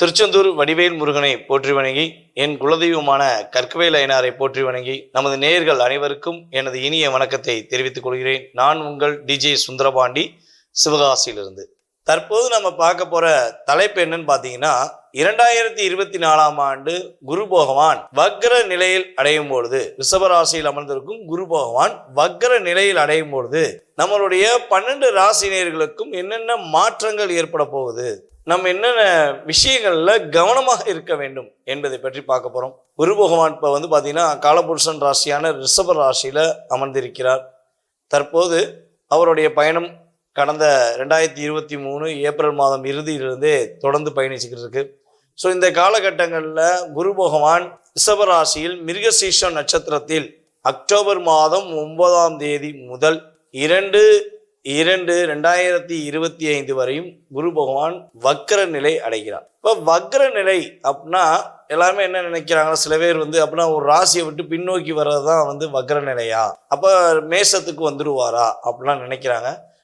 திருச்செந்தூர் வடிவேல் முருகனை போற்றி வணங்கி என் குலதெய்வமான கற்கவேல் ஐனாரை போற்றி வணங்கி நமது நேயர்கள் அனைவருக்கும் எனது இனிய வணக்கத்தை தெரிவித்துக் கொள்கிறேன். நான் உங்கள் டிஜே சுந்தரபாண்டி சிவகாசியிலிருந்து. தற்போது நம்ம பார்க்க போற தலைப்பு என்னன்னு பார்த்தீங்கன்னா இரண்டாயிரத்தி இருபத்தி நாலாம் ஆண்டு குரு பகவான் வக்ர நிலையில் அடையும் பொழுது ரிஷபராசியில் அமர்ந்திருக்கும் குரு பகவான் வக்ர நிலையில் அடையும் பொழுது நம்மளுடைய பன்னெண்டு ராசினியர்களுக்கும் என்னென்ன மாற்றங்கள் ஏற்பட போகுது நம்ம என்னென்ன விஷயங்கள்ல கவனமாக இருக்க வேண்டும் என்பதை பற்றி பார்க்க போறோம். குரு பகவான் இப்போ வந்து பார்த்தீங்கன்னா காலபுருஷன் ராசியான ரிஷப ராசியில அமர்ந்திருக்கிறார். தற்போது அவருடைய பயணம் கடந்த ரெண்டாயிரத்தி இருபத்தி மூணு ஏப்ரல் மாதம் இறுதியிலிருந்தே தொடர்ந்து பயணிச்சுக்கிட்டு இருக்கு ஸோ இந்த காலகட்டங்களில் குரு பகவான் ரிஷபராசியில் மிருகசீஷம் நட்சத்திரத்தில் அக்டோபர் மாதம் ஒன்பதாம் தேதி முதல் இரண்டு இரண்டு ரெண்டாயிரத்தி இருபத்தி ஐந்து வரையும் குரு பகவான் வக்ர நிலை அடைகிறார். இப்போ வக்ர நிலை அப்படின்னா எல்லாருமே என்ன நினைக்கிறாங்க? சில பேர் வந்து அப்படின்னா ஒரு ராசியை விட்டு பின்னோக்கி வர்றது தான் வந்து வக்ர நிலையா? அப்போ மேசத்துக்கு வந்துடுவாரா அப்படிலாம் நினைக்கிறாங்க.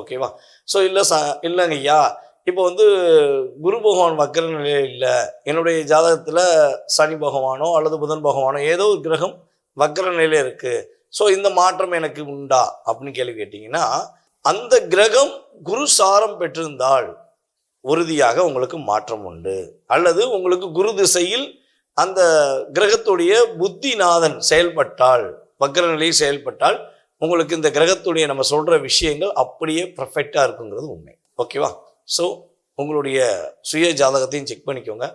ஓகேவா ஸோ இல்லை ச இல்லைங்க ஐயா. இப்போ வந்து குரு பகவான் வக்கர நிலையில் இல்லை. என்னுடைய ஜாதகத்தில் சனி பகவானோ அல்லது புதன் பகவானோ ஏதோ ஒரு கிரகம் வக்கர நிலையில் இருக்குது ஸோ இந்த மாற்றம் எனக்கு உண்டா? அப்படின்னு கேள்வி கேட்டிங்கன்னா அந்த கிரகம் குரு சாரம் பெற்றிருந்தால் உறுதியாக உங்களுக்கு மாற்றம் உண்டு. அல்லது உங்களுக்கு குரு திசையில் அந்த கிரகத்துடைய புத்திநாதன் செயல்பட்டால் வக்கர நிலையில் செயல்பட்டால் உங்களுக்கு இந்த கிரகத்துடைய நம்ம சொல்கிற விஷயங்கள் அப்படியே பர்ஃபெக்டாக இருக்குங்கிறது உண்மை. ஓகேவா ஸோ உங்களுடைய சுய ஜாதகத்தையும் செக் பண்ணிக்கோங்க.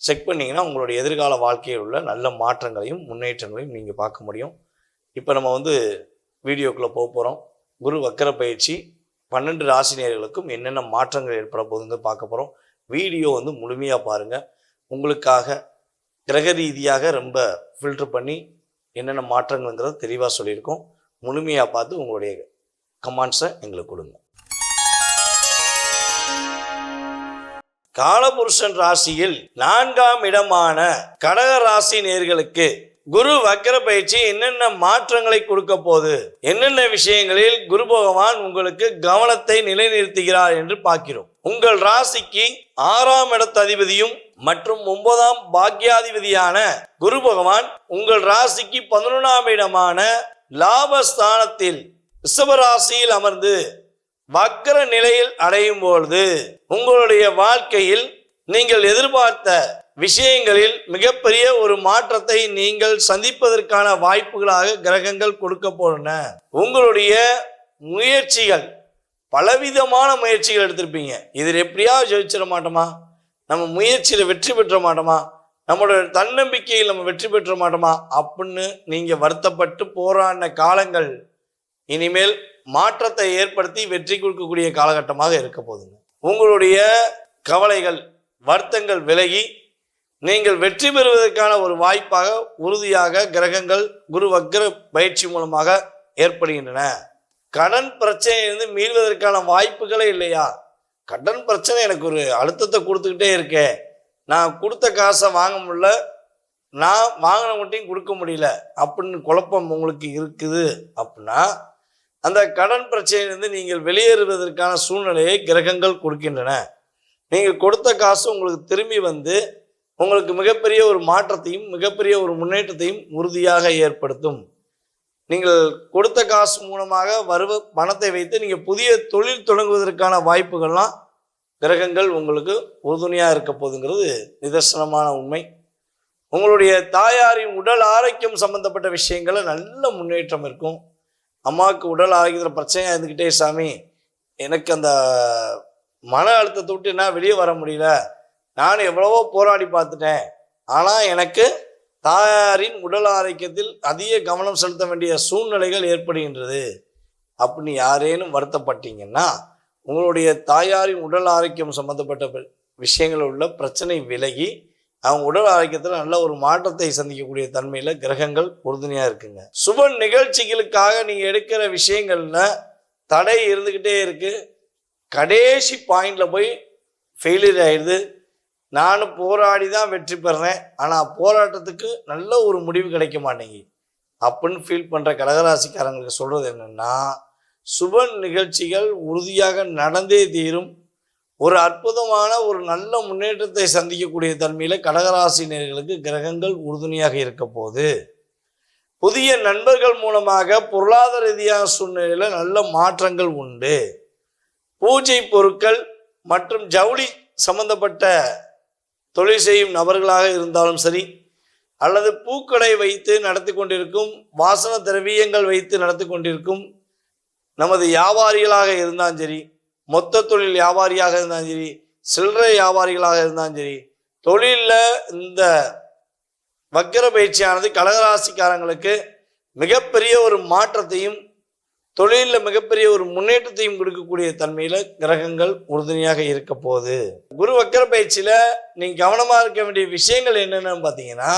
செக் பண்ணிங்கன்னா உங்களுடைய எதிர்கால வாழ்க்கையில் உள்ள நல்ல மாற்றங்களையும் முன்னேற்றங்களையும் நீங்கள் பார்க்க முடியும். இப்போ நம்ம வந்து வீடியோக்குள்ளே போக போகிறோம் குரு வக்கர பயிற்சி பன்னெண்டு ராசினியர்களுக்கும் என்னென்ன மாற்றங்கள் ஏற்பட போகுதுன்னு பார்க்க போகிறோம் வீடியோ வந்து முழுமையாக பாருங்கள் உங்களுக்காக கிரக ரீதியாக ரொம்ப ஃபில்டர் பண்ணி என்னென்ன மாற்றங்கள்ங்கிறத தெளிவாக சொல்லியிருக்கோம். முழுமையாக பார்த்து உங்களுடைய கமாண்ட்ஸை எங்களுக்கு கொடுங்க. காலபுருஷன் ராசியில் நான்காம் இடமான கடக ராசி நேர்களுக்கு குரு வக்கர பயிற்சி என்னென்ன மாற்றங்களை கொடுக்க போகுது? என்னென்ன விஷயங்களில் குரு பகவான் உங்களுக்கு கவனத்தை நிலைநிறுத்துகிறார் என்று பார்க்கிறோம். உங்கள் ராசிக்கு ஆறாம் இடத்ததிபதியும் மற்றும் ஒன்பதாம் பாக்யாதிபதியான குரு பகவான் உங்கள் ராசிக்கு பதினொன்றாம் இடமான லாபஸ்தானத்தில் ரிஷபராசியில் அமர்ந்து வக்கர நிலையில் அடையும் பொழுது உங்களுடைய வாழ்க்கையில் நீங்கள் எதிர்பார்த்த விஷயங்களில் மிகப்பெரிய ஒரு மாற்றத்தை நீங்கள் சந்திப்பதற்கான வாய்ப்புகளாக கிரகங்கள் கொடுக்க போன உங்களுடைய முயற்சிகள் பலவிதமான முயற்சிகள் எடுத்திருப்பீங்க. இதில் எப்படியாவது ஜெயிச்சிட மாட்டோமா? நம்ம முயற்சியில் வெற்றி பெற்ற மாட்டோமா? நம்மளோட தன்னம்பிக்கையில் நம்ம வெற்றி பெற்ற மாட்டோமா? அப்படின்னு நீங்கள் வருத்தப்பட்டு போராடின காலங்கள் இனிமேல் மாற்றத்தை ஏற்படுத்தி வெற்றி கொடுக்கக்கூடிய காலகட்டமாக இருக்க போதுங்க உங்களுடைய கவலைகள் வருத்தங்கள் விலகி நீங்கள் வெற்றி பெறுவதற்கான ஒரு வாய்ப்பாக உறுதியாக கிரகங்கள் குரு வக்ர பயிற்சி மூலமாக ஏற்படுகின்றன. கடன் பிரச்சனையிலிருந்து மீள்வதற்கான வாய்ப்புகளே இல்லையா? கடன் பிரச்சனை எனக்கு ஒரு அழுத்தத்தை கொடுத்துக்கிட்டே இருக்கே. நான் கொடுத்த காசை வாங்க முடியல நான் வாங்கினவங்கள்ட்டையும் கொடுக்க முடியல அப்படின்னு குழப்பம் உங்களுக்கு இருக்குது அப்படின்னா அந்த கடன் பிரச்சனையிலிருந்து நீங்கள் வெளியேறுவதற்கான சூழ்நிலையை கிரகங்கள் கொடுக்கின்றன. நீங்கள் கொடுத்த காசு உங்களுக்கு திரும்பி வந்து உங்களுக்கு மிகப்பெரிய ஒரு மாற்றத்தையும் மிகப்பெரிய ஒரு முன்னேற்றத்தையும் உறுதியாக ஏற்படுத்தும். நீங்கள் கொடுத்த காசு மூலமாக வருவ பணத்தை வைத்து நீங்கள் புதிய தொழில் தொடங்குவதற்கான வாய்ப்புகள்லாம் கிரகங்கள் உங்களுக்கு உறுதுணையாக இருக்க போதுங்கிறது நிதர்சனமான உண்மை. உங்களுடைய தாயாரின் உடல் ஆரோக்கியம் சம்பந்தப்பட்ட விஷயங்கள நல்ல முன்னேற்றம் இருக்கும். அம்மாவுக்கு உடல் ஆரோக்கியத்தில் பிரச்சனையாக இருந்துக்கிட்டே சாமி எனக்கு அந்த மன அழுத்தத்தை விட்டு என்ன வெளியே வர முடியல. நான் எவ்வளவோ போராடி பார்த்துட்டேன். ஆனால் எனக்கு தாயாரின் உடல் ஆரோக்கியத்தில் அதிக கவனம் செலுத்த வேண்டிய சூழ்நிலைகள் ஏற்படுகின்றது. அப்படின்னு யாரேனும் வருத்தப்பட்டீங்கன்னா உங்களுடைய தாயாரின் உடல் ஆரோக்கியம் சம்மந்தப்பட்ட விஷயங்கள் விஷயங்களில் உள்ள பிரச்சனை விலகி அவங்க உடல் ஆரோக்கியத்தில் நல்ல ஒரு மாற்றத்தை சந்திக்கக்கூடிய தன்மையில் கிரகங்கள் உறுதுணையாக இருக்குங்க. சுப நிகழ்ச்சிகளுக்காக நீங்கள் எடுக்கிற விஷயங்கள்ல தடை இருந்துக்கிட்டே இருக்குது கடைசி பாயிண்டில் போய் ஃபெயிலியர் ஆயிடுது. நானும் போராடி தான் வெற்றி பெறேன். ஆனால் போராட்டத்துக்கு நல்ல ஒரு முடிவு கிடைக்க மாட்டேங்குது. அப்படின்னு ஃபீல் பண்ணுற கடகராசிக்காரங்களுக்கு சொல்கிறது என்னென்னா சுப நிகழ்ச்சிகள் உறுதியாக நடந்தே தீரும். ஒரு அற்புதமான ஒரு நல்ல முன்னேற்றத்தை சந்திக்கக்கூடிய தன்மையில் கடகராசினியர்களுக்கு கிரகங்கள் உறுதுணையாக இருக்க போது புதிய நண்பர்கள் மூலமாக பொருளாதார ரீதியான சூழ்நிலையில் நல்ல மாற்றங்கள் உண்டு. பூஜை பொருட்கள் மற்றும் ஜவுளி சம்பந்தப்பட்ட தொழில் செய்யும் நபர்களாக இருந்தாலும் சரி அல்லது பூக்களை வைத்து நடத்தி கொண்டிருக்கும் வாசன திரவியங்கள் வைத்து நடத்தி கொண்டிருக்கும் நமது வியாபாரிகளாக இருந்தாலும் சரி மொத்த தொழில் வியாபாரியாக இருந்தாலும் சரி சில்லறை வியாபாரிகளாக இருந்தாலும் சரி தொழிலில் இந்த வக்கர பயிற்சியானது கடகராசிக்காரங்களுக்கு மிகப்பெரிய ஒரு மாற்றத்தையும் தொழிலில் மிகப்பெரிய ஒரு முன்னேற்றத்தையும் கொடுக்கக்கூடிய தன்மையில் கிரகங்கள் உறுதுணையாக இருக்க போகுது. குரு வக்கர பயிற்சியில் நீங்கள் கவனமாக இருக்க வேண்டிய விஷயங்கள் என்னென்னு பார்த்தீங்கன்னா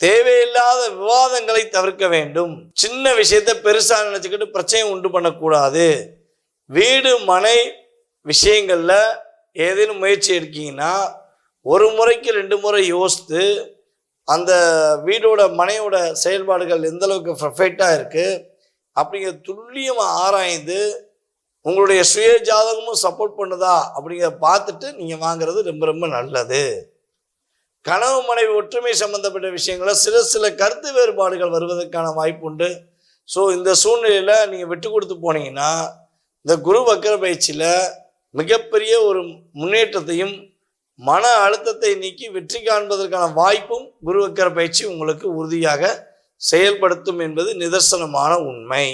தேவையில்லாத விவாதங்களை தவிர்க்க வேண்டும். சின்ன விஷயத்தை பெருசாக நினச்சிக்கிட்டு பிரச்சனை உண்டு பண்ணக்கூடாது. வீடு மனை விஷயங்களில் ஏதேனும் முயற்சி எடுக்கீங்கன்னா ஒரு முறைக்கு ரெண்டு முறை யோசித்து அந்த வீடோட மனையோட செயல்பாடுகள் எந்த அளவுக்கு பர்ஃபெக்டாக இருக்குது அப்படிங்கிற துல்லியமாக ஆராய்ந்து உங்களுடைய சுய ஜாதகமும் சப்போர்ட் பண்ணுதா அப்படிங்கிறத பார்த்துட்டு நீங்கள் வாங்குறது ரொம்ப ரொம்ப நல்லது. கனவு மனைவி ஒற்றுமை சம்பந்தப்பட்ட விஷயங்களில் சில சில கருத்து வேறுபாடுகள் வருவதற்கான வாய்ப்பு உண்டு ஸோ இந்த சூழ்நிலையில் நீங்கள் விட்டு கொடுத்து போனீங்கன்னா இந்த குரு வக்கர பயிற்சியில் மிகப்பெரிய ஒரு முன்னேற்றத்தையும் மன அழுத்தத்தை நீக்கி வெற்றி காண்பதற்கான வாய்ப்பும் குரு வக்கர பயிற்சி உங்களுக்கு உறுதியாக செயல்படுத்தும் என்பது நிதர்சனமான உண்மை.